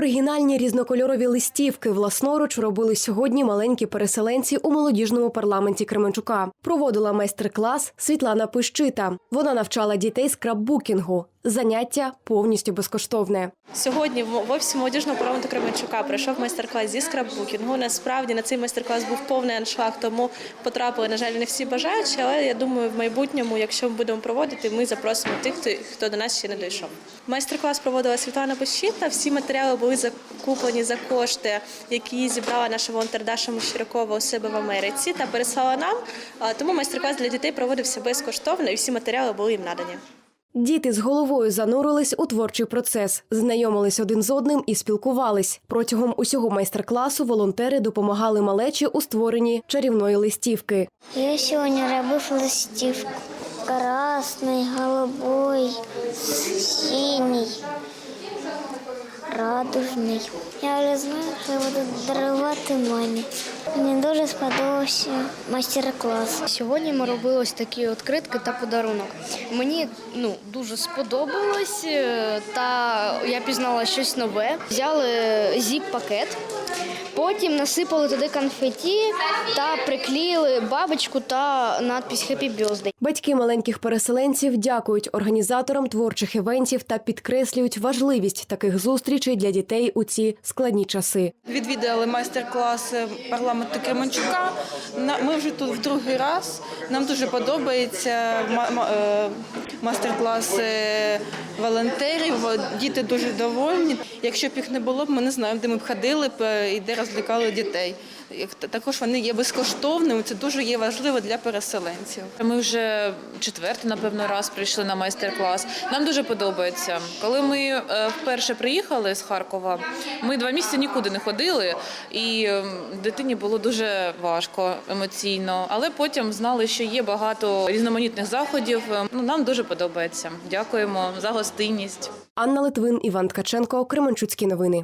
Оригінальні різнокольорові листівки власноруч робили сьогодні маленькі переселенці у молодіжному парламенті Кременчука. Проводила майстер-клас Світлана Пищита. Вона навчала дітей скраббукінгу. Заняття повністю безкоштовне. Сьогодні в офісі молодіжного парламенту Кременчука пройшов майстер-клас зі скраббукінгу. Насправді на цей майстер-клас був повний аншлаг, тому потрапили, на жаль, не всі бажаючі. Але я думаю, в майбутньому, якщо ми будемо проводити, ми запросимо тих, хто, до нас ще не дійшов. Майстер-клас проводила Світлана Пощита. Всі матеріали були закуплені за кошти, які зібрала наша волонтер Даша Мещерякова у себе в Америці та переслала нам. Тому майстер-клас для дітей проводився безкоштовно, і всі матеріали були їм надані. Діти з головою занурились у творчий процес, знайомились один з одним і спілкувались. Протягом усього майстер-класу волонтери допомагали малечі у створенні чарівної листівки. Я сегодня робив листівку. Красный, голубой, синий, радужний. Я вже знаю, що я буду дарувати мамі. Мені дуже сподобався майстер-клас. Сьогодні ми робили ось такі відкритки та подарунок. Мені ну дуже сподобалось, е, та я пізнала щось нове. Взяли зіп-пакет, потім насипали туди конфеті та приклеїли бабочку та надпись «Happy Birthday». Батьки маленьких переселенців дякують організаторам творчих івентів та підкреслюють важливість таких зустрічей для дітей у ці складні часи. Відвідали майстер-клас парламенту Кременчука. Ми вже тут в другий раз. Нам дуже подобається е, майстер-клас е, волонтерів. Діти дуже довольні. Якщо б їх не було ми не знаємо, де ми б ходили б е, і де розлікали дітей. Також вони є безкоштовними. Це дуже є важливо для переселенців. Ми вже четвертий, напевно, раз прийшли на майстер-клас. Нам дуже подобається. Коли ми е, вперше приїхали з Харкова, ми два місяці нікуди не ходили, і е, дитині було дуже важко емоційно. Але потім знали, що є багато різноманітних заходів. Ну, нам дуже подобається. Дякуємо за гостинність. Анна Литвин, Іван Ткаченко, Кременчуцькі новини.